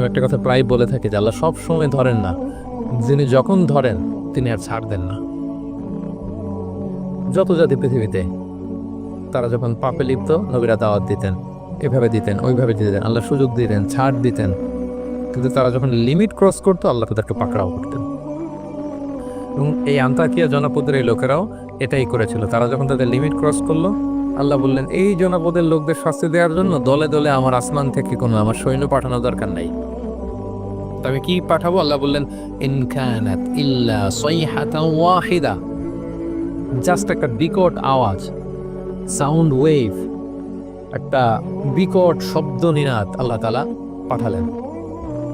আমি একটা কথা প্রায় বলে থাকি যে আল্লাহ সব সময় ধরেন না। যিনি যখন ধরেন, তিনি আর ছাড় দেন না। যত জাতি পৃথিবীতে তারা যখন পাপে লিপ্ত, নবীরা দাওয়াত দিতেন, এভাবে দিতেন, ওইভাবে দিতেন, আল্লাহ সুযোগ দিতেন, ছাড় দিতেন। কিন্তু তারা যখন লিমিট ক্রস করতো, আল্লাহ তাদেরকে পাকড়াও করতেন। এবং এই আন্তাকিয়া জনপদের এই লোকেরাও এটাই করেছিল। তারা যখন তাদের লিমিট ক্রস করল আল্লাহ বললেন, এই জনপদের লোকদের শাস্তি দেওয়ার জন্য দলে দলে আমার আসমান থেকে কোনো আমার সৈন্য পাঠানো দরকার নাই। তবে কি পাঠাবো? আল্লাহ বললেন ইনকানাত ইল্লা সাইহাতান ওয়াহিদা। জাস্ট একটা বিকট আওয়াজ, সাউন্ড ওয়েভ, একটা বিকট শব্দ নিনাদ আল্লাহ তালা পাঠালেন।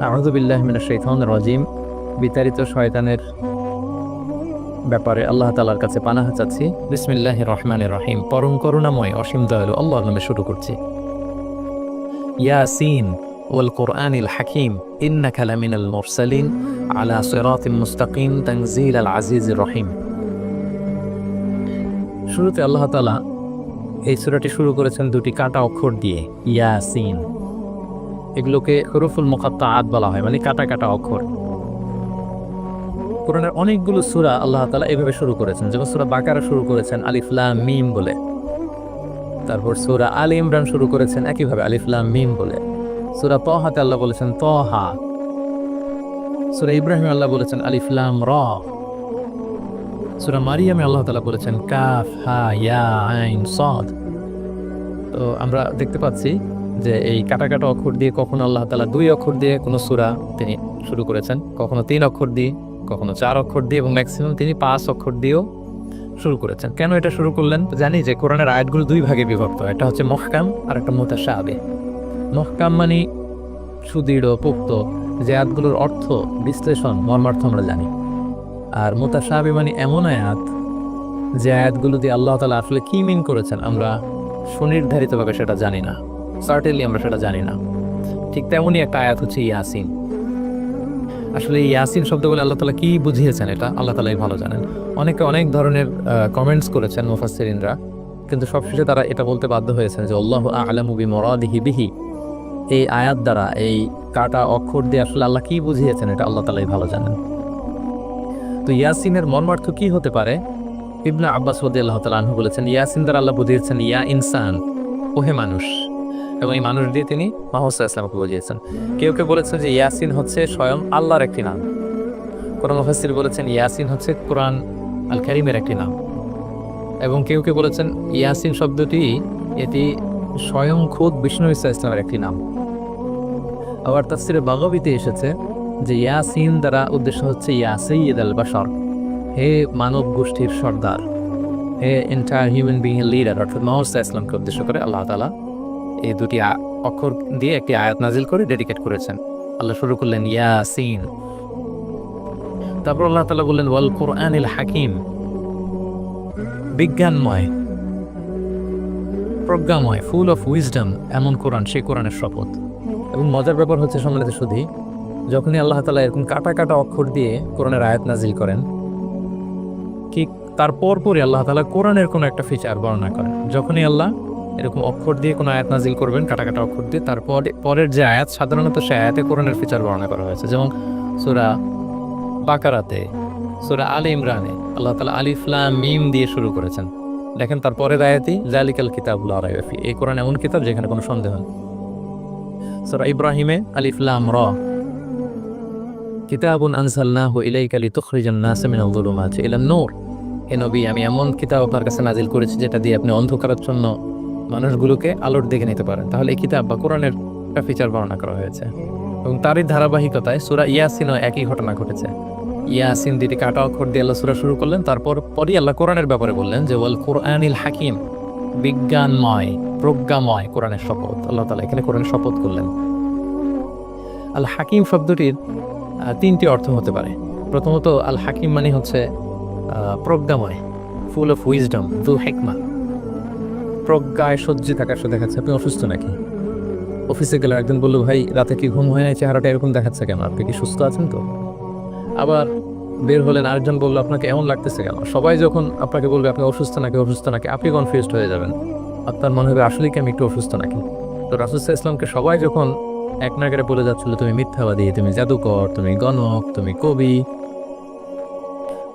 আহমদুবিল্লাহ মিনা শৈতান রাজিম, বিতাড়িত শয়তানের ব্যাপারে আল্লাহ তালার কাছে পানাহা চাচ্ছি। বিসমিল্লাহ রহমান রহিম। পরম করুণাময় অসীম দয়ালু আল্লাহর নামে শুরু করছি। ইয়াসিন ওয়াল কোরআনিল হাকিম। ইন্নাকা লামিনাল মুরসালিন আলা সিরাতিম মুস্তাকিম। তানজিল আল আজিজ রহিম। শুরুতে আল্লাহ তালা এই সূরাটি শুরু করেছেন দুটি কাটা অক্ষর দিয়ে, ইয়াসিন। এগুলোকে হরফুল মোকাত্তা আত বলা হয় মানে কাটা কাটা অক্ষর। কোরআনের অনেকগুলো সূরা আল্লাহ তালা এভাবে শুরু করেছেন। যেমন সুরা বাকারা শুরু করেছেন আলিফলাম মিম বলে। তারপর সুরা আলী ইমরান শুরু করেছেন একইভাবে আলিফলাম মিম বলে। সুরা তহাতে আল্লাহ বলেছেন তহা সূরা ইব্রাহিম আল্লাহ বলেছেন আলিফলাম র। সূরা মারিয়ামে আল্লাহ তালা বলেছেন কাফ, হা, ইয়া, আইন, সদ। তো আমরা দেখতে পাচ্ছি যে এই কাটা কাটা অক্ষর দিয়ে কখনো আল্লাহ তালা দুই অক্ষর দিয়ে কোনো সূরা তিনি শুরু করেছেন, কখনো তিন অক্ষর দিয়ে। কখনো চার অক্ষর দিয়ে এবং ম্যাক্সিমাম তিনি পাঁচ অক্ষর দিয়েও শুরু করেছেন। কেন এটা শুরু করলেন? জানি যে কোরআনের আয়াতগুলো দুই ভাগে বিভক্ত। একটা হচ্ছে মহকাম, আর একটা মোতাসাবে মহকাম মানে সুদৃঢ়, পোক্ত, যে আয়াতগুলোর অর্থ, বিশ্লেষণ, মর্মার্থ আমরা জানি। আর মোতাসাবে মানে এমন আয়াত যে আয়াতগুলো দিয়ে আল্লাহ তালা আসলে কি মিন করেছেন আমরা সুনির্ধারিতভাবে সেটা জানি না। সার্টেনলি আমরা সেটা জানি না। ঠিক তেমনই একটা আয়াত হচ্ছে ইয়াসিন। আসলে ইয়াসিন শব্দ বলে আল্লাহ তালা কি বুঝিয়েছেন এটা আল্লাহ তালাই ভালো জানেন। অনেকে অনেক ধরনের কমেন্টস করেছেন মুফাসসিরিনরা, কিন্তু সবশেষে তারা এটা বলতে বাধ্য হয়েছেন যে, আল্লাহ আলামু বি মরাদিহি বিহি। এই আয়াত দ্বারা, এই কাটা অক্ষর দিয়ে আসলে আল্লাহ কি বুঝিয়েছেন এটা আল্লাহ তালাই ভালো জানেন। তো ইয়াসিনের মর্মার্থ কি হতে পারে? ইবনা আব্বাস আল্লাহ তালা বলেছেন, ইয়াসিন দ্বারা আল্লাহ বুঝিয়েছেন, ইয়া ইনসান, ওহে মানুষ। এবং এই মানুষ দিয়ে তিনি মাহসা ইসলামকে বুঝিয়েছেন। কেউ কেউ বলেছেন যে ইয়াসিন হচ্ছে স্বয়ং আল্লাহর একটি নাম। কোরআন মুফাসসির বলেছেন ইয়াসিন হচ্ছে কোরআন আল কারিমের একটি নাম। এবং কেউ কেউ বলেছেন ইয়াসিন শব্দটি এটি স্বয়ং খোদ বিষ্ণু ইসা ইসলামের একটি নাম। আবার তার তাফসিরে বাগবিতে এসেছে যে ইয়াসিন দ্বারা উদ্দেশ্য হচ্ছে ইয়াসইদ আল বাসর হে মানব গোষ্ঠীর সর্দার। হে এন্টায়ার হিউম্যান বিং লিডার অর্থাৎ মোহাম্মদ ইসলামকে উদ্দেশ্য করে আল্লাহ তালা এই দুটি অক্ষর দিয়ে একটি আয়াত নাজিল করে ডেডিকেট করেছেন। আল্লাহ শুরু করলেন, ইয়াসিন। তারপর আল্লাহ তালা বললেন, ওয়াল কোরআনিল হাকিম। বিজ্ঞানময়, প্রজ্ঞাময় ফুল অফ উইজডম এমন কোরআন, সেই কোরআনের শপথ। এবং মজার ব্যাপার হচ্ছে সম্মানিত শুধু যখনই আল্লাহ তালা এরকম কাটা কাটা অক্ষর দিয়ে কোরআনের আয়াত নাজিল করেন, ঠিক তারপর পরে আল্লাহ তালা কোরআনের কোনো একটা ফিচার বর্ণনা করেন। যখনই আল্লাহ এরকম অক্ষর দিয়ে কোনো আয়াত নাজিল করবেন কাটা কাটা অক্ষর দিয়ে। তারপর পরের যে আয়াত, সাধারণত সে আয়াতে কোরআনের ফিচার বর্ণনা করা হয়েছে। যেমন সুরা বাকারাতে, সুরা আলী ইমরানে আল্লাহ তালা আলিফলাম মিম দিয়ে শুরু করেছেন। দেখেন তার পরের আয়াতি জালিকাল কিতাবুল আরাইফি এই কোরআন এমন কিতাব যেখানে কোনো সন্দেহ নেই। সুরা ইব্রাহিমে আলিফলাম র। কিতাবুন আনসালনাহু ইলাইকা লিতুখরিজান নাস মিনাল যুলুমাতি ইলান নূর। হে নবী, আমি এমন কিতাব আপনার কাছে নাজিল করেছি যেটা দিয়ে আপনি অন্ধকারাচ্ছন্ন মানুষগুলোকে আলোর দেখে নিতে পারেন। তাহলে এই কিতাব বা কোরআনের একটা ফিচার বর্ণনা করা হয়েছে। এবং তারই ধারাবাহিকতায় সুরা ইয়াসিনও একই ঘটনা ঘটেছে। ইয়াসিন দুটি কাটা অক্ষর দিয়ে আল্লাহ সুরা শুরু করলেন, তারপর পরই আল্লাহ কোরআনের ব্যাপারে বললেন যে, ওয়াল কোরআনিল হাকিম, বিজ্ঞানময়, প্রজ্ঞাময় কোরআনের শপথ। আল্লাহ তালা এখানে কোরআনের শপথ করলেন। আল হাকিম শব্দটির তিনটি অর্থ হতে পারে। প্রথমত, আল হাকিম মানে হচ্ছে প্রজ্ঞাময় ফুল অফ উইজডম দু হেকমা। প্রজ্ঞায় সজ্জিত থাকার সাথে দেখাচ্ছে, আপনি অসুস্থ নাকি? অফিসে গেলে একজন বলল, ভাই, রাতে কি ঘুম হয় না চেহারাটা এরকম দেখাচ্ছে কেন? আপনি কি সুস্থ আছেন তো? আবার বের হলেন, আরেকজন বলল, আপনাকে এমন লাগতেছে কেন? সবাই যখন আপনাকে বলবে, আপনি অসুস্থ নাকি অসুস্থ নাকি? আপনি কনফিউজড হয়ে যাবেন। আপনার মনে হবে, আসলেই কি আমি একটু অসুস্থ নাকি? তো রাসুসাহ ইসলামকে সবাই যখন এক নাগারে বলে যাচ্ছিল, তুমি মিথ্যাবাদী, তুমি জাদুকর, তুমি গণক, তুমি কবি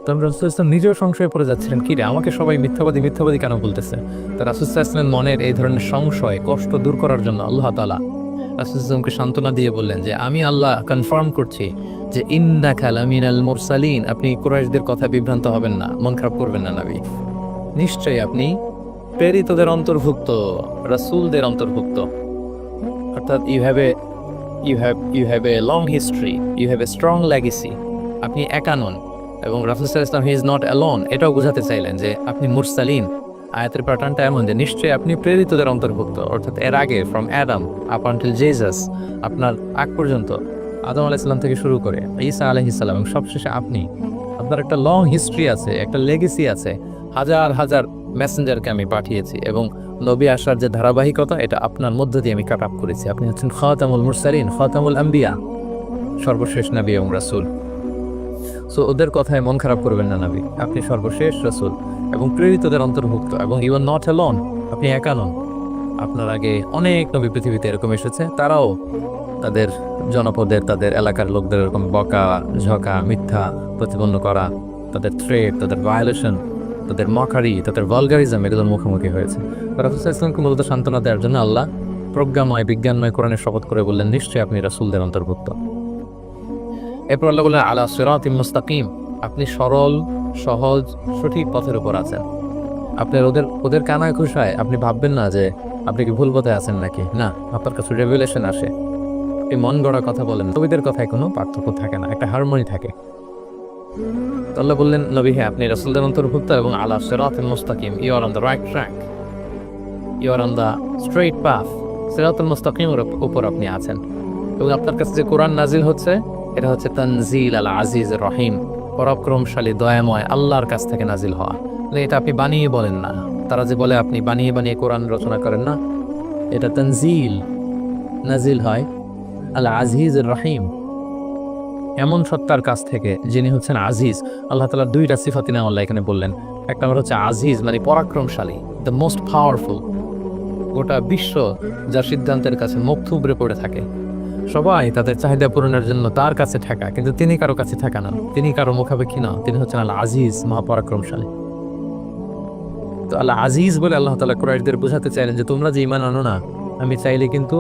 তখন রাসুল ইসলাম নিজেও সংশয়ে পড়ে যাচ্ছিলেন, কি রে, আমাকে সবাই মিথ্যাবাদী মিথ্যাবাদী কেন বলতেছে? তো রাসুল ইসলামের মনের এই ধরনের সংশয়, কষ্ট দূর করার জন্য আল্লাহ তালা রাসুল ইসলামকে সান্ত্বনা দিয়ে বললেন যে, আমি আল্লাহ কনফার্ম করছি যে ইন্না খাল আমিন আল মুরসালিন আপনি কুরাইশদের কথা বিভ্রান্ত হবেন না, মন খারাপ করবেন না নাবি। নিশ্চয়ই আপনি প্রেরিতদের অন্তর্ভুক্ত, রাসূলদের অন্তর্ভুক্ত। অর্থাৎ you have a you have you have a long history you have a strong legacy আপনি একা নন। এবং রাফুল ইসলাম হি ইজ নট অ্যালোন এটাও বোঝাতে চাইলেন যে আপনি মুরসালিন। আয়াতের প্যাটার্নটা এমন যে নিশ্চয়ই আপনি প্রেরিতদের অন্তর্ভুক্ত, অর্থাৎ এর আগে from Adam up until Jesus আপনার আগ পর্যন্ত, আদম আলাইসাল্লাম থেকে শুরু করে ঈসা আলহিসাল্লাম এবং সবশেষে আপনি। আপনার একটা লং হিস্ট্রি আছে, একটা লেগেসি আছে, হাজার হাজার মেসেঞ্জারকে আমি পাঠিয়েছি এবং নবী আসার যে ধারাবাহিকতা, এটা আপনার মধ্য দিয়ে আমি কাট আপ করেছি। আপনি হচ্ছেন খাতামুল মুরসালিন, খাতামুল আম্বিয়া, সর্বশেষ নবী এবং রাসূল। সো ওদের কথায় মন খারাপ করবেন না নাবি আপনি সর্বশেষ রাসূল এবং প্রেরিতদের অন্তর্ভুক্ত এবং ইউ আর নট অ্যালোন আপনি একা নন। আপনার আগে অনেক নবী পৃথিবীতে এরকম এসেছে, তারাও তাদের জনপদের, তাদের এলাকার লোকদের এরকম বকা ঝকা মিথ্যা প্রতিপন্ন করা, তাদের থ্রেট তাদের ভায়োলেশন তাদের মকারি তাদের ভলগারিজম এগুলোর মুখোমুখি হয়েছে। রাফিসা ইসলামকে মূলত সান্ত্বনা দেওয়ার জন্য আল্লাহ প্রজ্ঞাময়, বিজ্ঞানময় কোরআনের শপথ করে বললেন, নিশ্চয়ই আপনি রাসূলদের অন্তর্ভুক্ত। এরপর আল্লাহ বললেন, আলা সিরাত মুস্তাকিম। আপনি সরল, সহজ, সঠিক পথের উপর আছেন। আপনার ওদের ওদের কানায় খুশায় আপনি ভাববেন না যে আপনি কি ভুল পথে আছেন নাকি। না, আপনার কাছে রেভুলেশন আসে। আপনি মন গড়া কথা বলেন। নবীদের কথায় কোনো পার্থক্য থাকে না, একটা হারমোনি থাকে। তো আল্লাহ বললেন, নবী হ্যাঁ আপনি রাসূলদের অন্তর্ভুক্ত এবং আলা সিরাতুল মুস্তাকিম। You are on the right track you are on the straight path সিরাতুল মুস্তাকিমের উপর আপনি আছেন। এবং আপনার কাছে যে কোরআন নাজিল হচ্ছে এটা হচ্ছে তানজিল আল আজিজ রহিম, পরাক্রমশালী, দয়াময়, আল্লাহর কাছ থেকে নাজিল হওয়া। এটা আপনি বানিয়ে বলেন না, তারা যে বলে আপনি বানিয়ে বানিয়ে কোরআন রচনা করেন না, এটা তানজিল। নাজিল হয় আল আজিজ রহিম। এমন সত্তার কাছ থেকে যিনি হচ্ছেন আজিজ, আল্লাহ তালার দুইটা সিফাতি নাম আল্লাহ এখানে বললেন। এক নম্বর হচ্ছে আজিজ মানে পরাক্রমশালী দ্য মোস্ট পাওয়ারফুল গোটা বিশ্ব যার সিদ্ধান্তের কাছে মুখ থুবড়ে পড়ে থাকে। সবাই তাদের চাহিদা পূরণের জন্য তার কাছে ঠেকা, কিন্তু তিনি কারও কাছে ঠেকা না। তিনি কারও মুখাপেক্ষী না। তিনি হচ্ছেন আল্লাহ আজিজ মহাপরাক্রমশালী। তো আল্লাহ আজিজ বলে আল্লাহ তালা কুরাইশদের বোঝাতে চাইলেন যে, তোমরা যে ইমান আনো না, আমি চাইলে কিন্তু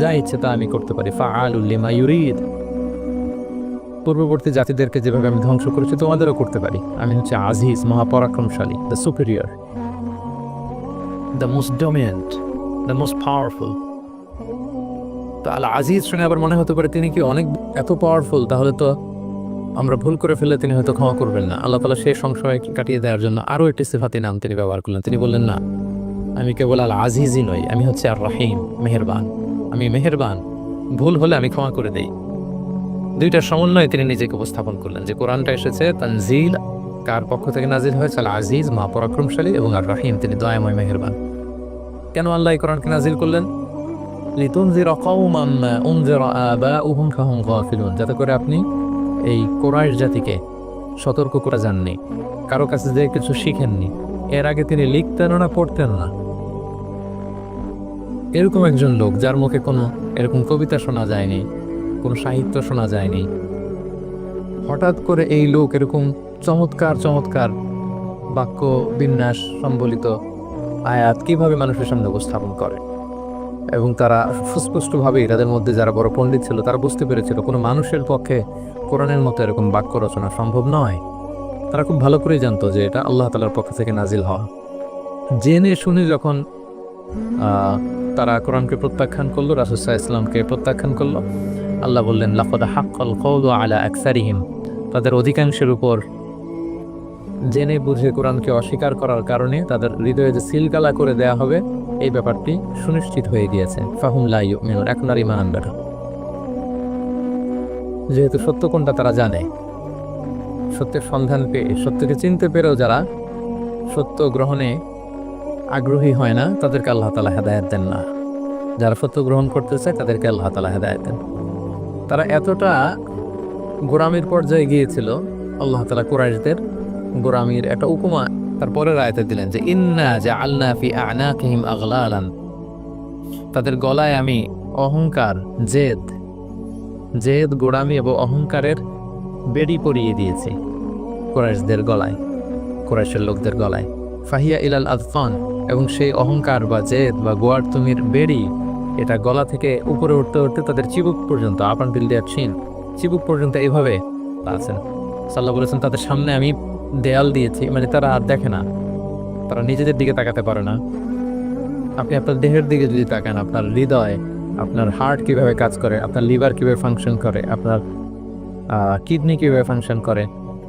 যা ইচ্ছে তা আমি করতে পারি। ফা আলুল্লিমা ইউরিদ। পূর্ববর্তী জাতিদেরকে যেভাবে আমি ধ্বংস করেছি, তোমাদেরও করতে পারি। আমি হচ্ছে আজিজ মহাপরাক্রমশালী the superior the most dominant the most powerful আল আজিজ শুনে আবার মনে হতে পারে তিনি কি অনেক এত পাওয়ারফুল তাহলে তো আমরা ভুল করে ফেলে তিনি হয়তো ক্ষমা করবেন না। আল্লাহ তালা সেই সংশয় কাটিয়ে দেওয়ার জন্য আরও একটি সিফাতি নাম তিনি ব্যবহার করলেন। তিনি বললেন, না, আমি কেবল আল আজিজই নই, আমি হচ্ছে আর রহিম, মেহেরবান। আমি মেহেরবান, ভুল হলে আমি ক্ষমা করে দেই। দুইটার সমন্বয়ে তিনি নিজেকে উপস্থাপন করলেন, যে কোরআনটা এসেছে, তানজিল, কার পক্ষ থেকে নাজিল হয়েছে? আল আজিজ মা পরাক্রমশালী এবং আর রাহিম, তিনি দয়াময়, মেহেরবান। কেন আল্লাহ এই কোরআনকে নাজিল করলেন? লিতুনজিরা কওমান মা উনজিরা গাফিলুন। যাতে করে আপনি এই কোরআশ জাতিকে সতর্ক করে যাননি, কারও কাছে যে কিছু শিখেননি। এর আগে তিনি লিখতেন না, পড়তেন না। এরকম একজন লোক যার মুখে কোনো এরকম কবিতা শোনা যায়নি, কোনো সাহিত্য শোনা যায়নি। হঠাৎ করে এই লোক এরকম চমৎকার চমৎকার বাক্য বিন্যাস সম্বলিত আয়াত কীভাবে মানুষের সামনে উপস্থাপন করে? এবং তারা সুস্পষ্টভাবেই তাদের মধ্যে যারা বড় পণ্ডিত ছিল, তারা বুঝতে পেরেছিল কোনো মানুষের পক্ষে কোরআনের মতো এরকম বাক্য রচনা সম্ভব নয়। তারা খুব ভালো করেই জানতো যে এটা আল্লাহ তালার পক্ষ থেকে নাজিল হওয়া। জেনে শুনে যখন তারা কোরআনকে প্রত্যাখ্যান করল রাসুসাহ ইসলামকে প্রত্যাখ্যান করল, আল্লাহ বললেন লাফদ হাক্কল কৌল আলা আকসারিহিম। তাদের অধিকাংশের উপর জেনে বুঝে কোরআনকে অস্বীকার করার কারণে তাদের হৃদয়ে যে সিলগালা করে দেয়া হবে এই ব্যাপারটি সুনিশ্চিত হয়ে গিয়েছে। ফাহুম লাই মিনুন এখন আর ইমান আনবে যেহেতু সত্য কোনটা তারা জানে। সত্যের সন্ধান পেয়ে, সত্যকে চিনতে পেরেও যারা সত্য গ্রহণে আগ্রহী হয় না, তাদেরকে আল্লাহ তালা হেদায়ত দেন না। যারা সত্য গ্রহণ করতে চায়, তাদেরকে আল্লাহ তালা হেদায়ত দেন। তারা এতটা গোরামির পর্যায়ে গিয়েছিল, আল্লাহ তালা কুরাইশদের গোরামির একটা উপমা তারপরে রায়তে দিলেন যে, ইন্না যে আল্লাহ ফি আনাকিহিম আগলালান। তাদের গলায় আমি অহংকার, জেদ জেদ, গোড়ামি এবং অহংকারের বেড়ি পরিয়ে দিয়েছি কোরাইশদের গলায়, কোরাইশের লোকদের গলায়। ফাহিয়া ইলাল আদফান, এবং সেই অহংকার বা জেদ বা গোয়ার তুমির বেড়ি, এটা গলা থেকে উপরে উঠতে উঠতে তাদের চিবুক পর্যন্ত, আপান বিল দেয়ার চিবুক পর্যন্ত এইভাবে আছেন সাল্লাহ বলেছেন, তাদের সামনে আমি দেয়াল দিয়েছি মানে তারা আর দেখে না। তারা নিজেদের দিকে তাকাতে পারে না। আপনি আপনার দেহের দিকে যদি তাকান, আপনার হৃদয়, আপনার হার্ট কীভাবে কাজ করে, আপনার লিভার কীভাবে ফাংশন করে, আপনার কিডনি কীভাবে ফাংশন করে,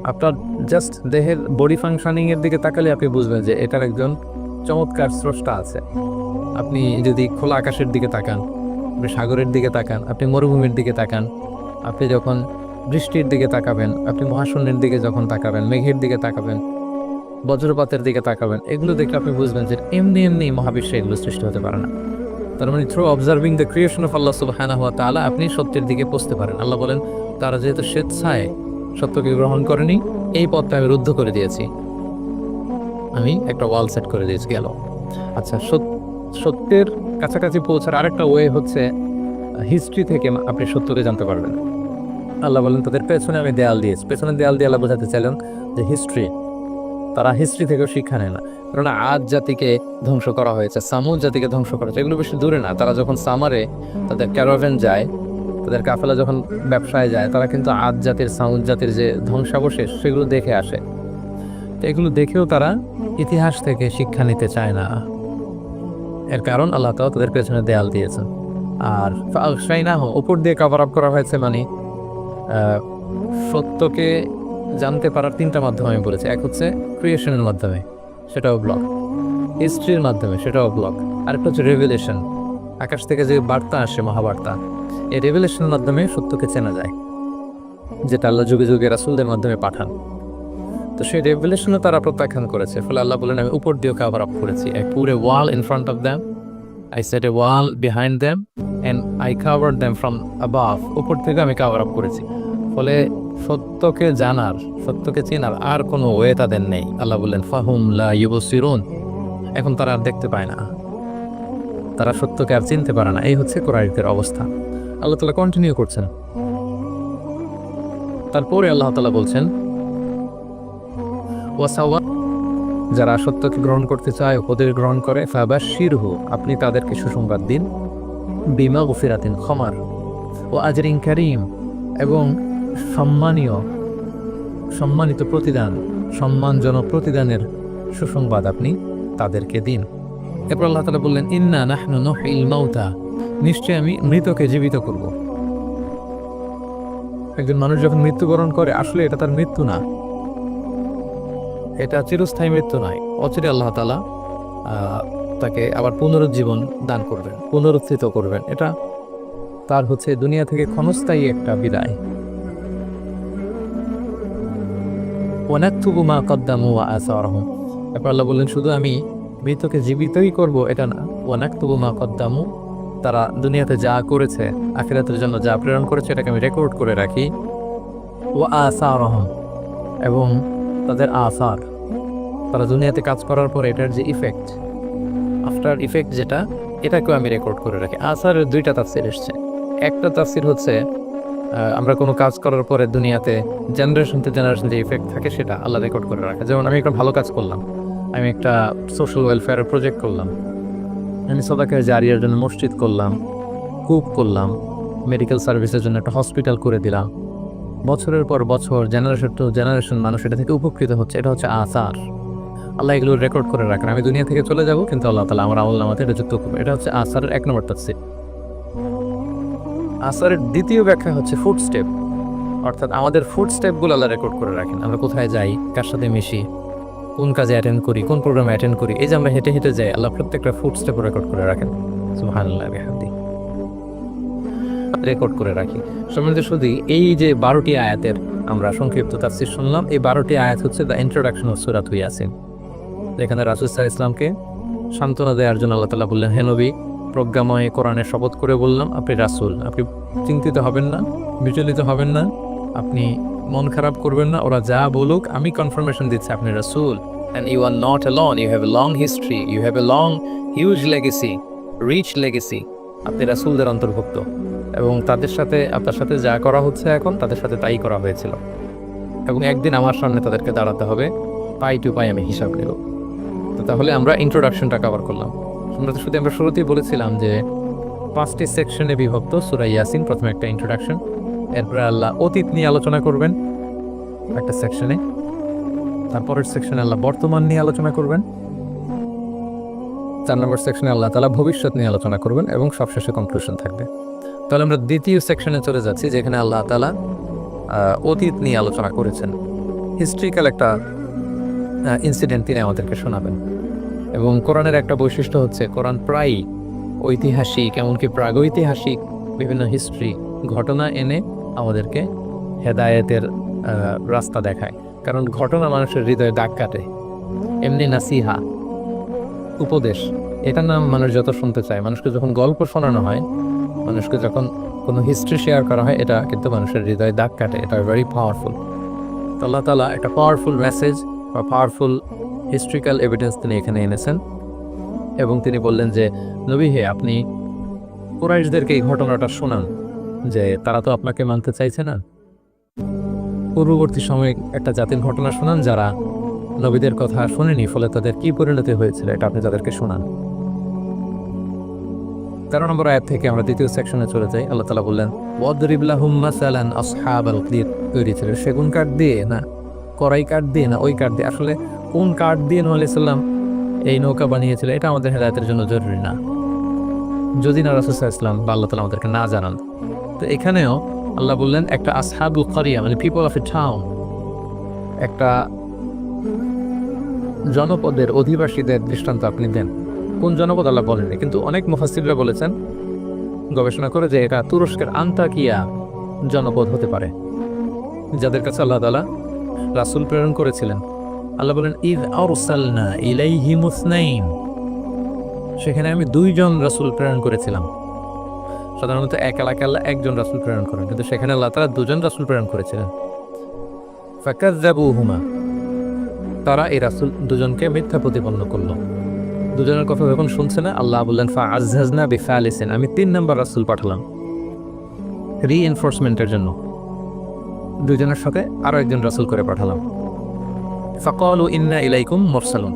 আপনার জাস্ট দেহের বডি ফাংশনিং এর দিকে তাকালে আপনি বুঝবেন যে এটার একজন চমৎকার স্রষ্টা আছে। আপনি যদি খোলা আকাশের দিকে তাকান, আপনি সাগরের দিকে তাকান, আপনি মরুভূমির দিকে তাকান, আপনি যখন বৃষ্টির দিকে তাকাবেন, আপনি মহাশূন্যের দিকে যখন তাকাবেন, মেঘের দিকে তাকাবেন, বজ্রপাতের দিকে তাকাবেন, এগুলো দেখলে আপনি বুঝবেন যে এমনি এমনি মহাবিশ্বে এগুলো সৃষ্টি হতে পারে না। তার মানে through observing the creation of আল্লাহ সুবহানাহু ওয়া তাআলা আপনি সত্যের দিকে পৌঁছতে পারেন। আল্লাহ বলেন, তারা যেহেতু স্বেচ্ছায় সত্যকে গ্রহণ করেনি, এই পথটা আমি রুদ্ধ করে দিয়েছি। আমি একটা ওয়াল সেট করে দিয়েছি, গেল। আচ্ছা সত- সত্যের কাছাকাছি পৌঁছার আরেকটা ওয়ে হচ্ছে হিস্ট্রি থেকে আপনি সত্যকে জানতে পারবেন। আল্লাহ বলেন, তাদের পেছনে আমি দেয়াল দিয়েছি। পেছনে দেয়াল দিয়ে আল্লাহ বোঝাতে চাইলেন যে হিস্ট্রি তারা হিস্ট্রি থেকেও শিক্ষা নেয় না। কারণ আজ জাতিকে ধ্বংস করা হয়েছে, সামুদ জাতিকে ধ্বংস করা হয়েছে, এগুলো বেশি দূরে না। তারা যখন সামারে তাদের ক্যারোভেন যায়, তাদের কাফেলা যখন ব্যবসায় যায়, তারা কিন্তু আজ জাতির সাউদ জাতির যে ধ্বংসাবশেষ, সেগুলো দেখে আসে। তো এগুলো দেখেও তারা ইতিহাস থেকে শিক্ষা নিতে চায় না। এর কারণ আল্লাহ তাআলা তাদের পেছনে দেয়াল দিয়েছেন। আর না উপর দিয়ে কভার আপ করা হয়েছে মানে সত্যকে জানতে পারার তিনটা মাধ্যম আমি বলেছি। এক হচ্ছে ক্রিয়েশনের মাধ্যমে, সেটাও ব্লগ হিস্ট্রির মাধ্যমে, সেটাও ব্লগ আরেকটা হচ্ছে রেভেলেশন আকাশ থেকে যে বার্তা আসে, মহাবার্তা, এই রেভেলেশনের মাধ্যমে সত্যকে চেনা যায়, যেটা আল্লাহ যুগে যুগে রাসুলদের মাধ্যমে পাঠান। তো সেই রেভেলেশনও তারা প্রত্যাখ্যান করেছে। ফলে আল্লাহ বলেন, আমি উপর দিয়েও কাভার আপ করেছি। I pour wall in front of them I set a wall behind them and I cover them from above উপর থেকে আমি কাভার আপ করেছি। ফলে সত্যকে জানার, সত্যকে চেনার আর কোনো ওয়ে তাদের নেই। আল্লাহ বললেন, ফাহুম ইউবসিরুন। এখন তারা আর দেখতে পায় না। তারা সত্যকে আর চিনতে পারে না। এই হচ্ছে কোরআনের অবস্থা। আল্লাহ তালা কন্টিনিউ করছেন। তারপরে আল্লাহ তালা বলছেন, ওয়াসাওয়া, যারা সত্যকে গ্রহণ করতে চায়, ওদের গ্রহণ করে ফাবা শিরহু আপনি তাদেরকে সুসংবাদ দিন। বিমা গফিরাতিন, ক্ষমার। ও আজরিন কারিম। এবং সম্মানীয়, সম্মানিত প্রতিদান, সম্মানজনক প্রতিদানের সুসংবাদ আপনি তাদেরকে দিন। এরপর আল্লাহ তালা বললেন, ইন্না নাহনু নহিল নিশ্চয় আমি মৃতকে জীবিত করব। একজন মানুষ যখন মৃত্যুবরণ করে, আসলে এটা তার মৃত্যু না। এটা চিরস্থায়ী মৃত্যু নয়। অচিরে আল্লাহ তালা তাকে আবার পুনরুজ্জীবন দান করবেন, পুনরুত্থিত করবেন। এটা তার হচ্ছে দুনিয়া থেকে ক্ষণস্থায়ী একটা বিদায়। ওয়ানাক্তুবু মা কদ্দামু ওয়া আসারহুম এরপর আল্লাহ বললেন, শুধু আমি মৃতকে জীবিতই করব, এটা না। ওয়ানাক্তুবু মা কদ্দামু, তারা দুনিয়াতে যা করেছে, আখিরাতের জন্য যা প্রেরণ করেছে, এটাকে আমি রেকর্ড করে রাখি। ও আসারহম এবং তাদের আসার। তারা দুনিয়াতে কাজ করার পর এটার যে ইফেক্ট আফটার ইফেক্ট যেটা, এটাকেও আমি রেকর্ড করে রাখি। আসারের দুইটা তাফসির এসছে। একটা তাফসির হচ্ছে আমরা কোনো কাজ করার পরে দুনিয়াতে জেনারেশন টু জেনারেশন যে ইফেক্ট থাকে সেটা আল্লাহ রেকর্ড করে রাখে। যেমন আমি একটা ভালো কাজ করলাম। আমি একটা সোশ্যাল ওয়েলফেয়ারের প্রজেক্ট করলাম। আমি সবাইকে জারিয়ার জন্য মসজিদ করলাম, কূপ করলাম মেডিকেল সার্ভিসের জন্য একটা হসপিটাল করে দিলাম। বছরের পর বছর জেনারেশন টু জেনারেশন মানুষ এটা থেকে উপকৃত হচ্ছে। এটা হচ্ছে আসার। আল্লাহ এগুলো রেকর্ড করে রাখেন। আমি দুনিয়া থেকে চলে যাব, কিন্তু আল্লাহ তালা আমার আল্লাহ নামাতে এটা যুক্ত করবে। এটা হচ্ছে আসারের এক নম্বর তাফসির। আসারের দ্বিতীয় ব্যাখ্যা হচ্ছে ফুড স্টেপ অর্থাৎ আমাদের ফুড স্টেপগুলো আল্লাহ রেকর্ড করে রাখেন। আমরা কোথায় যাই, কার সাথে মিশি, কোন কাজে অ্যাটেন্ড করি, কোন প্রোগ্রামে অ্যাটেন্ড করি, এই যে আমরা হেঁটে হেঁটে যাই, আল্লাহ প্রত্যেকটা ফুড স্টেপ রেকর্ড করে রাখেন। সুবহানাল্লাহ, বিহামদি। রেকর্ড করে রাখি। সম্বন্ধে শুধু এই যে বারোটি আয়াতের আমরা সংক্ষিপ্ত তাফসির শুনলাম, এই বারোটি আয়াত হচ্ছে দ্য ইন্ট্রোডাকশন অফ সুরাত ইয়াসিন এখানে রাসুল সাল ইসলামকে সান্ত্বনা দেওয়ার জন্য আল্লাহ তালা বললেন, হে নবী প্রজ্ঞাময় কোরআনের শপথ করে বললাম, আপনি রাসুল, আপনি চিন্তিত হবেন না, বিচলিত হবেন না, আপনি মন খারাপ করবেন না, ওরা যা বলুক, আমি কনফার্মেশন দিচ্ছি, আপনি রাসুল। And you are not alone you have a long history you have a long huge legacy rich legacy আপনি রাসুলদের অন্তর্ভুক্ত। এবং তাদের সাথে, আপনার সাথে যা করা হচ্ছে এখন, তাদের সাথে তাই করা হয়েছিল। এবং একদিন আমার সামনে তাদেরকে দাঁড়াতে হবে পাই টু পাই আমি হিসাব নেব। তো তাহলে আমরা ইন্ট্রোডাকশনটা কভার করলাম। আমরা তো শুধু আমরা শুরুতেই বলেছিলাম যে পাঁচটি সেকশনে বিভক্ত সুরাই ইয়াসিন, প্রথমে একটা ইন্ট্রোডাকশন এরপরে আল্লাহ অতীত নিয়ে আলোচনা করবেন একটা সেকশনে তারপরের সেকশনে আল্লাহ বর্তমান নিয়ে আলোচনা করবেন। চার নম্বর সেকশনে আল্লাহ তালা ভবিষ্যৎ নিয়ে আলোচনা করবেন এবং সবশেষে কনক্লুশন থাকবে। তাহলে আমরা দ্বিতীয় সেকশনে চলে যাচ্ছি, যেখানে আল্লাহ তালা অতীত নিয়ে আলোচনা করেছেন। হিস্ট্রিক্যাল একটা ইনসিডেন্ট তিনি আমাদেরকে শোনাবেন। এবং কোরআনের একটা বৈশিষ্ট্য হচ্ছে কোরআন প্রায়ই ঐতিহাসিক, এমনকি প্রাগৈতিহাসিক বিভিন্ন হিস্ট্রি, ঘটনা এনে আমাদেরকে হেদায়েতের রাস্তা দেখায়। কারণ ঘটনা মানুষের হৃদয়ে দাগ কাটে। এমনি নাসিহা, উপদেশ এটা নাম মানুষ যত শুনতে চায়। মানুষকে যখন গল্প শোনানো হয়, মানুষকে যখন কোনো হিস্ট্রি শেয়ার করা হয়, এটা কিন্তু মানুষের হৃদয়ে দাগ কাটে। এটা ভেরি পাওয়ারফুল আল্লাহ তালা একটা পাওয়ারফুল মেসেজ বা পাওয়ারফুল হিস্ট্রিক্যাল এভিডেন্স তিনি এখানে এনেছেন। এবং তিনি বললেন যে, নবী হে, আপনি কুরাইশদেরকে এই ঘটনাটা শোনান যে তারা তো আপনাকে মানতে চাইছে না। পূর্ববর্তী সময়ে একটা জাতির ঘটনা শোনান যারা নবীদের কথা শোনেনি, ফলে তাদের কি পরিণতি হয়েছিল এটা আপনি তাদেরকে শোনান। তেরো নম্বর আয়াত থেকে আমরা দ্বিতীয় সেকশনে চলে যাই। আল্লাহ তালা বললেন ওয়াদরিবলাহুম মাসালান আসহাব আল তৈরি ছিল। সেগুন কাঠ দিয়ে না করাই কাঠ দিয়ে না, ওই কাঠ দিয়ে। আসলে কোন কাঠ দিয়ে নূহ আলাইহিস সালাম এই নৌকা বানিয়েছিল, এটা আমাদের হেদায়তের জন্য জরুরি না। যদি না রাসুসাহ ইসলাম বা আল্লাহ তালা আমাদেরকে না জানান। তো এখানেও আল্লাহ বললেন, একটা আসহাবুল করিয়া মানে পিপল অফ এ টাউন একটা জনপদের অধিবাসীদের দৃষ্টান্ত আপনি দেন। কোন জনপদ আল্লাহ বলেননি, কিন্তু অনেক মুফাসিররা বলেছেন, গবেষণা করে যে এটা তুরস্কের আন্তাকিয়া জনপদ হতে পারে, যাদের কাছে আল্লাহ তালা রাসুল প্রেরণ করেছিলেন। আল্লাহ বলেন, ইদ আরসালনা ইলাইহি মুসনাইন সেখানে আমি দুইজন রাসুল প্রেরণ করেছিলাম। সাধারণত এক আল্লাহ একজন রাসুল প্রেরণ করেন, কিন্তু সেখানে আল্লাহ তারা দুজন রাসুল প্রেরণ করেছিলেন। ফাকাজ্জাবুহুমা, তারা এই রাসুল দুজনকে মিথ্যা প্রতিপন্ন করল। দুজনের কথা যখন শুনছে না, আল্লাহ বললেন ফা আজহাজনা বিফা আলিসেন আমি তিন নম্বর রাসুল পাঠালাম রিএনফোর্সমেন্টের জন্য। দুজনের সাথে আরও একজন রাসুল করে পাঠালাম। ফাকল ইন্না ইলাইকুম মোরসালুন।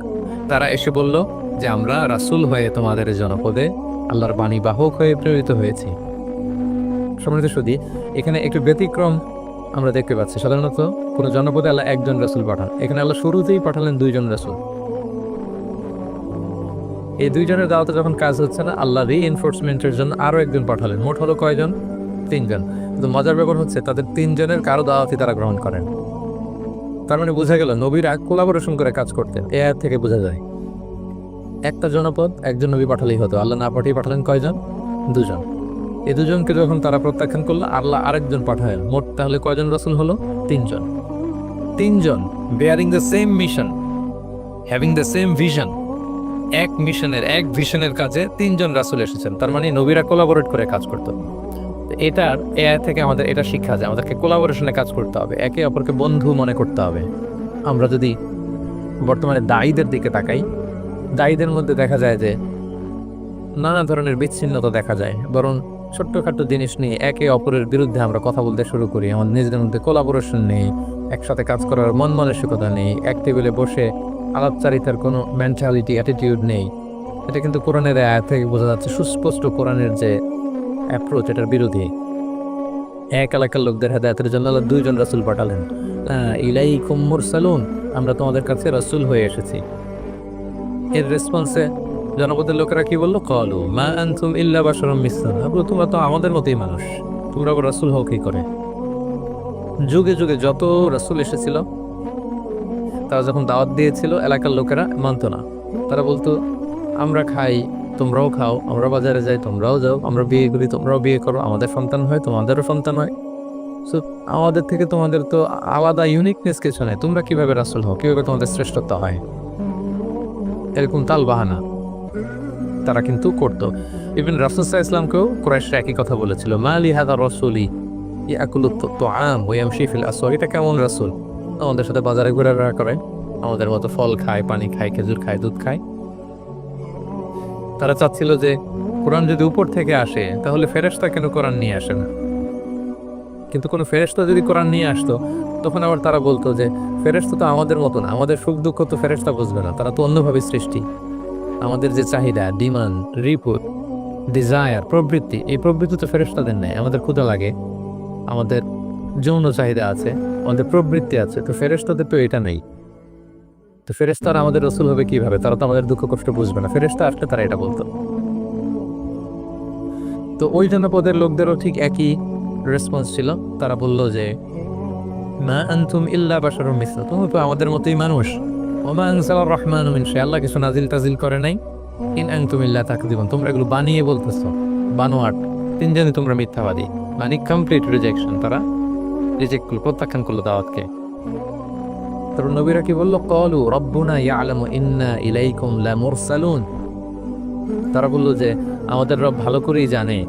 তারা এসে বলল, যে আমরা রাসুল হয়ে তোমাদের জনপদে আল্লাহর বাণী বাহক হয়ে প্রেরিত হয়েছি। সমৃদ্ধ সুদী, এখানে একটু ব্যতিক্রম আমরা দেখতে পাচ্ছি। সাধারণত কোনো জনপদে আল্লাহ একজন রাসুল পাঠান। এখানে আল্লাহ শুরুতেই পাঠালেন দুইজন রাসুল। এই দুইজনের দাওয়াতে যখন কাজ হচ্ছে না, আল্লাহ রি এনফোর্সমেন্টের জন্য আরও একজন পাঠালেন। মোট হলো কয়জন? তিনজন। কিন্তু মজার ব্যাপার হচ্ছে, তাদের তিনজনের কারও দাওয়াতি তারা গ্রহণ করেন। তার মানে বোঝা গেল নবীরা কোলাবোরেশন করে কাজ করতেন। এ থেকে বোঝা যায়। একটা জনপদ, একজন নবী পাঠালেই হতো। আল্লাহ না পাঠিয়ে পাঠালেন কয়জন? দুজন। এই দুজনকে যখন তারা প্রত্যাখ্যান করল, আল্লাহ আরেকজন পাঠালেন। মোট তাহলে কয়জন রসুল হলো? তিনজন। তিনজন bearing the same mission having the same vision এক মিশনের এক ভিশনের কাজে তিনজন রাসুল এসেছেন। তার মানে নবীরা কোলাবোরেট করে কাজ করতো এটার এ আয়াত থেকে আমাদের এটা শিক্ষা যায়। আমাদেরকে কোলাবোরেশনে কাজ করতে হবে, একে অপরকে বন্ধু মনে করতে হবে। আমরা যদি বর্তমানে দায়ীদের দিকে তাকাই, দায়ীদের মধ্যে দেখা যায় যে নানা ধরনের বিচ্ছিন্নতা দেখা যায়। বরং ছোট্টখাট্ট জিনিস নিয়ে একে অপরের বিরুদ্ধে আমরা কথা বলতে শুরু করি। আমাদের নিজেদের মধ্যে কোলাবোরেশন নেই, একসাথে কাজ করার মন মানসিকতা নেই, এক টেবিলে বসে আলাপচারিতার কোনো মেন্টালিটি অ্যাটিটিউড নেই। এটা কিন্তু কোরআনের আয়াত থেকে বোঝা যাচ্ছে, সুস্পষ্ট কোরআনের যে অ্যাপ্রোচ এটার বিরোধী এক এলাকার লোকদের হেদায়তের জন্য দুইজন রাসুল পাঠালেন। ইলাই কুম্মুর সালুন আমরা তোমাদের কাছে রাসুল হয়ে এসেছি। এর রেসপন্সে জনপদের লোকেরা কি বলল? কলু মা আনতুম ইল্লা বাশারুম মিসলানা। বলল, তোমরা তো আমাদের মতোই মানুষ। তোমরা রাসুল হও কি করে? যুগে যুগে যত রাসুল এসেছিল তারা যখন দাওয়াত দিয়েছিল এলাকার লোকেরা মানতো না। তারা বলতো আমরা খাই তোমরাও খাও, আমরা বাজারে যাই, তোমরাও যাও, আমরা বিয়ে করি, তোমরাও বিয়ে করো, আমাদের সন্তান হয়, তোমাদেরও সন্তান হয়। সো আমাদের থেকে তোমাদের তো আলাদা ইউনিকনেস কিছু নেই। তোমরা কীভাবে রাসুল হও, কীভাবে তোমাদের শ্রেষ্ঠত্ব হয়? এরকম তাল বাহানা তারা কিন্তু করতো। ইভেন রাসুলসাহ ইসলামকেও কোরাইশরা একই কথা বলেছিল মা আলি হাদা রসুলি ইয়াকুল তো আম ওয়াম শিফিল আসর এটা কেমন রাসুল? আমাদের সাথে বাজারে ঘোরাফেরা করে, আমাদের মতো ফল খায়, পানি খায়, খেজুর খায়, দুধ খায়। তারা চাচ্ছিল যে কোরআন যদি উপর থেকে আসে, তাহলে ফেরেশতা কেন কোরআন নিয়ে আসে না? কিন্তু কোনো ফেরেশতা যদি কোরআন নিয়ে আসতো, তখন আবার তারা বলতো যে, ফেরেশতা তো আমাদের মতো না, আমাদের সুখ দুঃখ তো ফেরেশতা বুঝবে না, তারা তো অন্যভাবে সৃষ্টি। আমাদের যে চাহিদা, ডিমান্ড, রিপোর্ট, ডিজায়ার, প্রবৃত্তি, এই প্রবৃত্তি তো ফেরেশতাদের নেই, আমাদের ক্ষুদা লাগে। আমাদের যৌন চাহিদা আছে, আমাদের প্রবৃত্তি আছে, তো ফেরেস্তাদের তো এটা নেই। তো ফেরেশতারা আমাদের রসুল হবে কীভাবে? তারা তো আমাদের দুঃখ, কষ্ট বুঝবে না। ফেরেশতা আসলে তারা এটা বলতো। তো ওই জনপদের লোকদেরও ঠিক একই রেসপন্স ছিল। তারা বলল যে, মা আনতুম ইল্লা মিসলা তুমি তো আমাদের মতোই মানুষ। ওমা আনসালার রহমান মিন শাই। আল্লাহ কিছু নাজিল টাজিল করে নাই। ইন আনতুম ইল্লা তাকদিবুন তোমরা এগুলো বানিয়ে বলতেছো। বানোয়াট। তিনজনই তোমরা মিথ্যাবাদী। মানে কমপ্লিট রিজেকশন তারা। রিজেক্ট করল, প্রত্যাখ্যান করল দাওয়াতকে। তারপর নবীরা কি বলল? কলু রব্বুনা ইয়ালামু ইন্না ইলাইকুম লামুরসালুন। তারা বলল যে, আমাদের রব ভালো করেই জানে।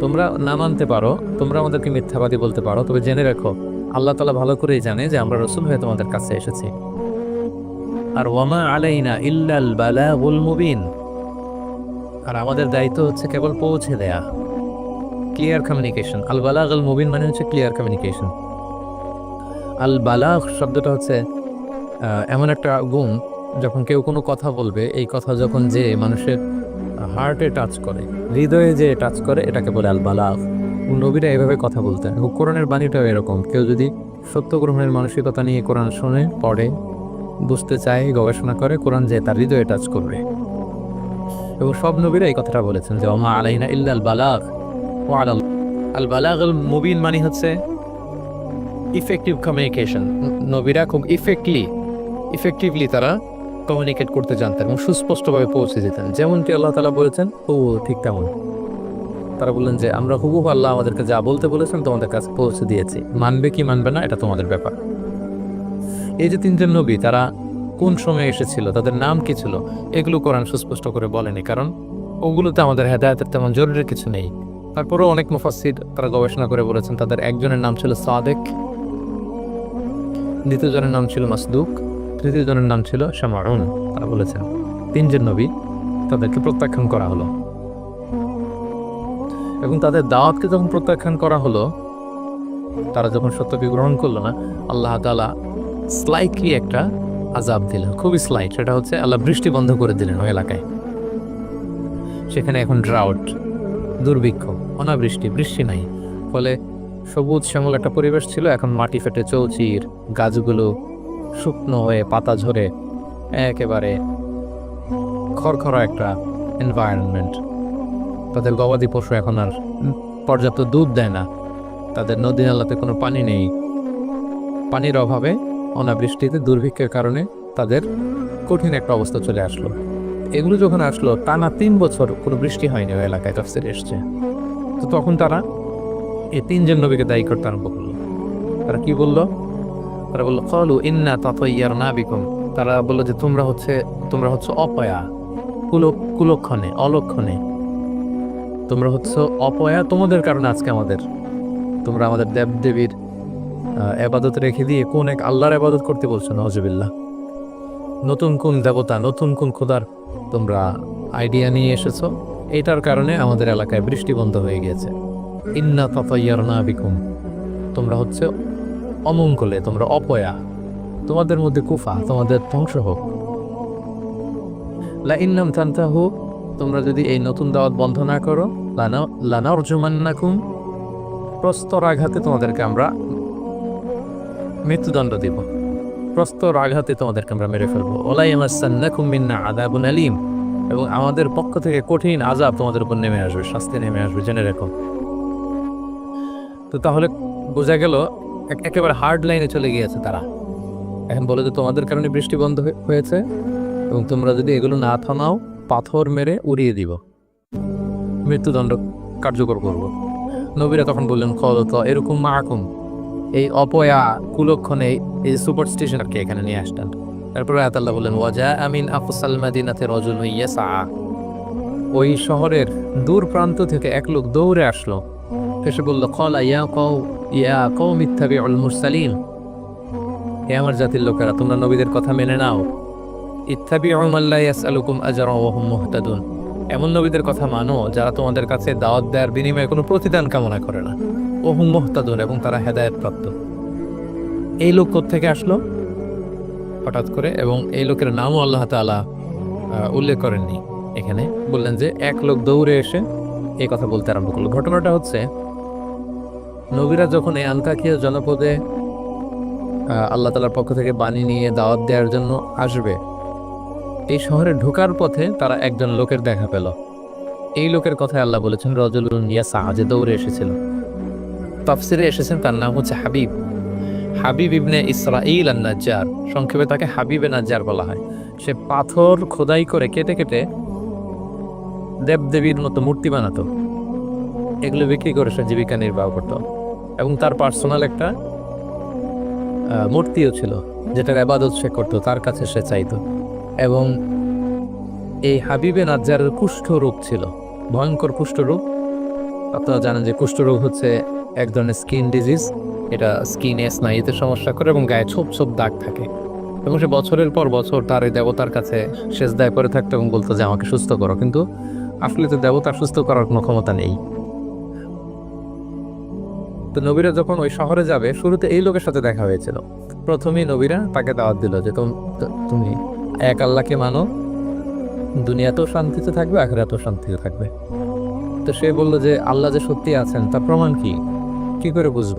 তোমরা না মানতে পারো, তোমরা আমাদেরকে মিথ্যাবাদী বলতে পারো। তবে জেনে রাখো, আল্লাহ তালা ভালো করেই জানে যে আমরা রসুল হয়ে তোমাদের কাছে এসেছি। আর ওয়ামা আলাইনা ইল্লাল বালাগুল মুবিন। আর আমাদের দায়িত্ব হচ্ছে কেবল পৌঁছে দেয়া। ক্লিয়ার কমিউনিকেশন আল বালাগ আল মুবিন মানে হচ্ছে ক্লিয়ার কমিউনিকেশন আল বালাগ শব্দটা হচ্ছে এমন একটা গুণ যখন কেউ কোনো কথা বলবে, এই কথা যখন যে মানুষের হার্টে টাচ করে, হৃদয়ে যে টাচ করে, এটাকে বলে আল বালাগ নবীরা এভাবে কথা বলতেন। কোরআনের বাণীটাও এরকম। কেউ যদি সত্য গ্রহণের মানসিকতা নিয়ে কোরআন শোনে, পড়ে, বুঝতে চায়, গবেষণা করে, কোরআন যে তার হৃদয়ে টাচ করবে। এবং সব নবীরা এই কথাটা বলেছেন যে, ওমা আলাইনা ইল্লাল বালাগ ও আলাল আল বালাগ আল মুবিন মানে হচ্ছে ইফেক্টিভ কমিউনিকেশন নবীরা খুব ইফেক্টলি ইফেক্টিভলি তারা কমিউনিকেট করতে জানতেন এবং সুস্পষ্টভাবে পৌঁছে যেতেন। যেমনটি আল্লাহ তালা বলেছেন ও ঠিক তেমন। তারা বললেন যে, আমরা হুবহু আল্লাহ আমাদেরকে যা বলতে বলেছেন তোমাদের কাছে পৌঁছে দিয়েছি। মানবে কি মানবে না, এটা তোমাদের ব্যাপার। এই যে তিনজন নবী, তারা কোন সময়ে এসেছিল, তাদের নাম কি ছিল, এগুলো কোরআন সুস্পষ্ট করে বলেনি, কারণ ওগুলোতে আমাদের হেদায়তের তেমন জরুরি কিছু নেই। তারপরেও অনেক মুফাসির তারা গবেষণা করে বলেছেন, তাদের একজনের নাম ছিল সাদেক। দ্বিতীয় জনের নাম ছিল মাসদুক, তৃতীয় জনের নাম ছিল শামারুন তারা বলেছেন তিনজন নবী, তাদেরকে প্রত্যাখ্যান করা হলো। এবং তাদের দাওয়াতকে যখন প্রত্যাখ্যান করা হলো, তারা যখন সত্যকে গ্রহণ করল না, আল্লাহ তালা স্লাইটলি একটা আজাব দিলেন। খুবই স্লাইট সেটা হচ্ছে আল্লাহ বৃষ্টি বন্ধ করে দিলেন ওই এলাকায়। সেখানে এখন ড্রাউট দুর্ভিক্ষ, অনাবৃষ্টি, বৃষ্টি নাই। ফলে সবুজ শ্যামল একটা পরিবেশ ছিল, এখন মাটি ফেটে চৌচির গাছগুলো শুকনো হয়ে পাতা ঝরে, একেবারে খড়খড়া একটা এনভায়রনমেন্ট তাদের গবাদি পশু এখন আর পর্যাপ্ত দুধ দেয় না। তাদের নদী নালাতে কোনো পানি নেই। পানির অভাবে অনাবৃষ্টিতে দুর্ভিক্ষের কারণে তাদের কঠিন একটা অবস্থা চলে আসলো। এগুলো যখন আসলো, টানা তিন বছর কোনো বৃষ্টি হয়নি ওই এলাকায়, তফসির এসছে। তো তখন তারা এই তিনজন নবীকে দায়ী করতে আরম্ভ করল। তারা কি বলল? তারা বলল, কলু ইন্না ততইয়ার না বিকুম। তারা বলল যে, তোমরা হচ্ছে তোমরা হচ্ছে অপয়া, কুল, কুলক্ষণে, অলক্ষণে। তোমরা হচ্ছে অপয়া তোমাদের কারণে আজকে আমাদের। তোমরা আমাদের দেব দেবীর আবাদত রেখে দিয়ে কোন এক আল্লাহর আবাদত করতে বলছো? নজবিল্লা নতুন কোন দেবতা, নতুন কোন খোদার তোমরা আইডিয়া নিয়ে এসেছ? এটার কারণে আমাদের এলাকায় বৃষ্টি বন্ধ হয়ে গিয়েছে। ইন্না ততয়ার না বিকুম। তোমরা হচ্ছে অমঙ্গলে, তোমরা অপয়া। তোমাদের মধ্যে কুফা, তোমাদের ধ্বংস হোক। লা ইন্নাম তান্তাহু তোমরা যদি এই নতুন দাওয়াত বন্ধ না করো, লানা লানা অর্জুমান্নাকুম প্রস্তর আঘাতে তোমাদেরকে আমরা মৃত্যুদণ্ড দিব। প্রস্তর আঘাতে তোমাদেরকে আমরা মেরে ফেলব। ওলাই আমাসান্নাকুম মিন্না আদাবুন আলিম। এবং আমাদের পক্ষ থেকে কঠিন আজাব তোমাদের উপর নেমে আসবে, শাস্তি নেমে আসবে, জেনে রেখো। তো তাহলে বোঝা গেল এক- একেবারে হার্ড লাইনে চলে গিয়েছে তারা। এখন বলে যে তোমাদের কারণে বৃষ্টি বন্ধ হয়েছে এবং তোমরা যদি এগুলো না থামাও, পাথর মেরে উড়িয়ে দিব। মৃত্যুদণ্ড কার্যকর করব। নবীরা তখন বললেন কত এরকম মাকুম। এই অপয়া কুলক্ষণে এই সুপার স্টেশন আর কি এখানে নিয়ে আসতেন। তারপরে আয়াতাল্লাহ বললেন, ওয়াজা আমিন আফসাল মাদিনাতে রজুল ইয়াসা ওই শহরের দূর প্রান্ত থেকে এক লোক দৌড়ে আসলো। এসে বলল কলা ইয়া কও ইয়া মুরসালিন। এ আমার জাতির লোকেরা তোমরা নবীদের কথা মেনে নাও। ইত্তাবি আল্লাহ ইয়াসআলুকুম আজরা ওয়া হুম মুহতাদুন। এমন নবীদের কথা মানো যারা তোমাদের কাছে দাওয়াত দেওয়ার বিনিময়ে কোনো প্রতিদান কামনা করে না। ও হুম মোহতাদুন এবং তারা হেদায়ত প্রাপ্ত এই লোক থেকে আসলো? হঠাৎ করে এবং এই লোকের নামও আল্লাহ আহ, উল্লেখ করেননি। এখানে বললেন যে এক লোক দৌড়ে এসে এই কথা বলতে আরম্ভ করল। ঘটনাটা হচ্ছে নবীরা যখন এই আলকাকিয়া জনপদে আল্লাহ তালার পক্ষ থেকে বাণী নিয়ে দাওয়াত দেওয়ার জন্য আসবে, এই শহরে ঢোকার পথে তারা একজন লোকের দেখা পেল। এই লোকের কথায় আল্লাহ বলেছেন, রজলুন ইয়াসা সাহাজে দৌড়ে এসেছিল। তাফসিরে এসেছেন, তার নাম হচ্ছে হাবিব। হাবিব ইবনে ইসরাইল নাজ্জার সংক্ষেপে তাকে হাবিবে নাজ্জার বলা হয়। সে পাথর খোদাই করে কেটে কেটে দেবদেবীর মতো মূর্তি বানাতো। এগুলো বিক্রি করে সে জীবিকা নির্বাহ করত। এবং তার পার্সোনাল একটা মূর্তিও ছিল, যেটার আবাদত সে করতো, তার কাছে সে চাইতো। এবং এই হাবিবে নাজ্জারের কুষ্ঠ রোগ ছিল, ভয়ঙ্কর কুষ্ঠ রোগ আপনারা জানেন যে কুষ্ঠ রোগ হচ্ছে এক ধরনের স্কিন ডিজিজ এটা স্কিনে স্নায়ুতে সমস্যা করে এবং গায়ে ছোপ ছোপ দাগ থাকে। এবং সে বছরের পর বছর তার এই দেবতার কাছে শেষ দায় করে থাকতো এবং বলতো যে, আমাকে সুস্থ করো। কিন্তু আসলে তো দেবতার সুস্থ করার কোনো ক্ষমতা নেই। তো নবীরা যখন ওই শহরে যাবে, শুরুতে এই লোকের সাথে দেখা হয়েছিল। প্রথমেই নবীরা তাকে দাওয়াত দিল যে, তুমি এক আল্লাহকে মানো, দুনিয়াতেও শান্তিতে থাকবে, আখেরাতেও শান্তিতে থাকবে। তো সে বলল যে, আল্লাহ যে সত্যি আছেন, তার প্রমাণ কি? কি করে বুঝব?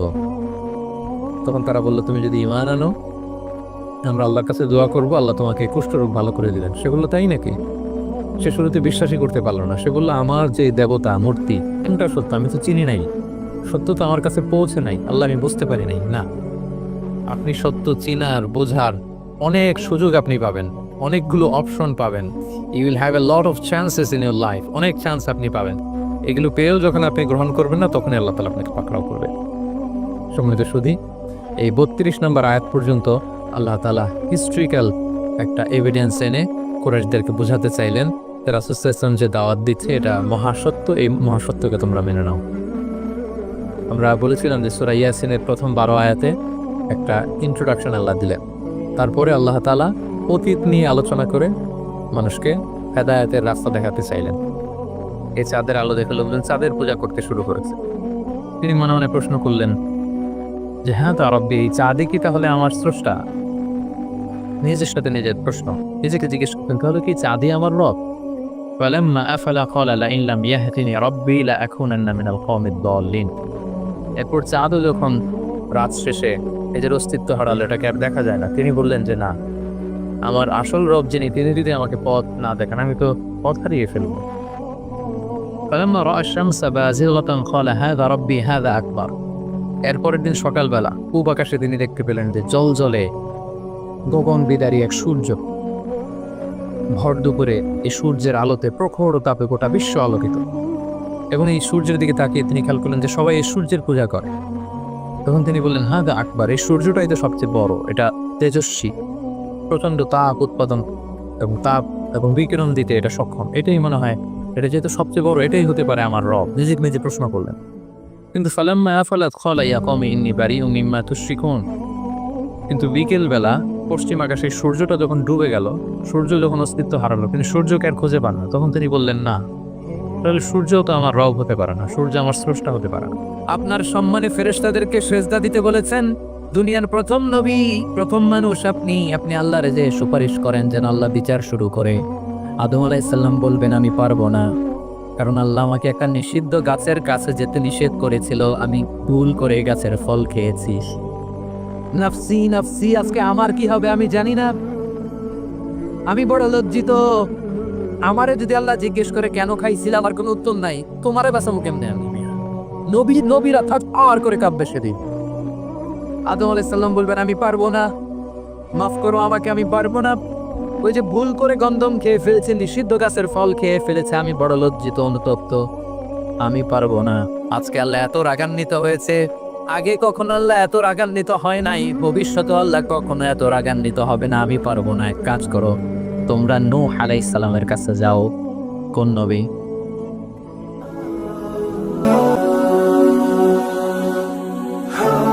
তখন তারা বলল, তুমি যদি ইমান আনো, আমরা আল্লাহর কাছে দোয়া করব, আল্লাহ তোমাকে কুষ্ঠরোগ ভালো করে দিলেন সেগুলো তাই নাকি? সে শুরুতে বিশ্বাসই করতে পারল না। সে বলল, আমার যে দেবতা, মূর্তি, কোনটা সত্য? আমি তো চিনি নাই। সত্য তো আমার কাছে পৌঁছে নাই। আল্লাহ আমি বুঝতে পারি নাই। না। আপনি সত্য চিনার, বোঝার অনেক সুযোগ আপনি পাবেন। অনেকগুলো অপশন পাবেন। You will have a lot of chances in your life অনেক চান্স আপনি পাবেন। এগুলো পেয়েও যখন আপনি গ্রহণ করবেন না তখন আল্লাহ তালা আপনাকে পাকড়াও করবে। সম্মানিত সুধী, এই বত্রিশ নম্বর আয়াত পর্যন্ত আল্লাহ তালা হিস্ট্রিক্যাল একটা এভিডেন্স এনে কোরআশদেরকে বোঝাতে চাইলেন। রাসুসাম যে দাওয়াত দিচ্ছে, এটা মহাসত্য। এই মহাসত্যকে তোমরা মেনে নাও। আমরা বলেছিলাম যে সুরা ইয়াসিনের প্রথম বারো আয়াতে একটা ইন্ট্রোডাকশন আল্লাহ দিলেন তারপরে আল্লাহ তালা অতীত নিয়ে আলোচনা করে মানুষকে হেদায়াতের রাস্তা দেখাতে চাইলেন এই চাঁদের আলো দেখে লোকজন চাঁদের পূজা করতে শুরু করেছে তিনি মনে মনে প্রশ্ন করলেন যে হ্যাঁ তো রব্বি এই চাঁদে কি তাহলে আমার স্রষ্টা নিজের সাথে নিজের প্রশ্ন নিজেকে জিজ্ঞেস করতেন তাহলে কি চাঁদই আমার রব فلما أفل قال لئن لم يهدني ربي لأكونن من القوم الضالين এরপর চাঁদও যখন রাত শেষে নিজের অস্তিত্ব হারালো এটাকে আর দেখা যায় না তিনি বললেন যে না আমার আসল রব যিনি তিনি যদি আমাকে পথ না দেখান আমি তো পথ হারিয়ে ফেলবো فلما رأى الشمس بازغة قال هذا ربي هذا أكبر এরপরের দিন সকালবেলা পূব আকাশে তিনি দেখতে পেলেন যে জল জলে গগন বিদারী এক সূর্য ভর দুপুরে এই সূর্যের আলোতে প্রখর তাপে গোটা বিশ্ব আলোকিত এবং এই সূর্যের দিকে তাকিয়ে তিনি খেয়াল করলেন যে সবাই এই সূর্যের পূজা করে। তখন তিনি বললেন হ্যাঁ দা আকবর, এই সূর্যটাই তো সবচেয়ে বড়। এটা তেজস্বী প্রচণ্ড তাপ উৎপাদন এবং তাপ এবং বিকিরণ দিতে এটা সক্ষম। এটাই মনে হয়, এটা যেহেতু সবচেয়ে বড়, এটাই হতে পারে আমার রব। নিজেকে নিজে প্রশ্ন করলেন, কিন্তু ফালাম্মা আফালাত খলাইয়া কমে ইন্নি বাড়ি ও মিম্মা তুশ্রিকুন? কিন্তু বিকেলবেলা পশ্চিম আকাশে সূর্যটা যখন ডুবে গেল, সূর্য যখন অস্তিত্ব হারালো, কিন্তু সূর্যকে আর খুঁজে পান না। তখন তিনি বললেন, না তাহলে সূর্যও তো আমার রব হতে পারে না, সূর্য আমার স্রষ্টা হতে পারে না। আপনার সম্মানে ফেরেশতাদেরকে সেজদা দিতে বলেছেন, দুনিয়ার প্রথম নবী, প্রথম মানুষ আপনি আপনি আল্লাহরে যে সুপারিশ করেন যেন আল্লাহ বিচার শুরু করে। আদম আলাইসাল্লাম বলবেন, আমি পারব না, কারণ আল্লাহ আমাকে একটা নিষিদ্ধ গাছের কাছে যেতে নিষেধ করেছিল, আমি ভুল করে গাছের ফল খেয়েছি। নাফসি নাফসি, আজকে আমার কি হবে আমি জানি না। আমি বড় লজ্জিত আমারে যদি আল্লাহ জিজ্ঞেস করে, কেন খাইছিল? আমার কোনো উত্তর নাই। তোমারে বাঁচাবো কেমনে আমি? নবী, নবীরা থাক আর করে কাঁপবে সেদিন। আদম আলাইসাল্লাম বলবেন, আমি পারব না। মাফ করো, আমাকে আমি পারব না। ওই যে ভুল করে গন্ধম খেয়ে ফেলেছে, নিষিদ্ধ গাছের ফল খেয়ে ফেলেছে, আমি বড় লজ্জিত, অনুতপ্ত। আমি পারব না। আজকে আল্লাহ এত রাগান্বিত হয়েছে। আগে কখনো আল্লাহ এত রাগান্বিত হয় নাই। ভবিষ্যতে আল্লাহ কখনো এত রাগান্বিত হবে না। আমি পারব না। এক কাজ করো। তোমরা নূহ আলাইহিস সালামের কাছে যাও কোন নবী?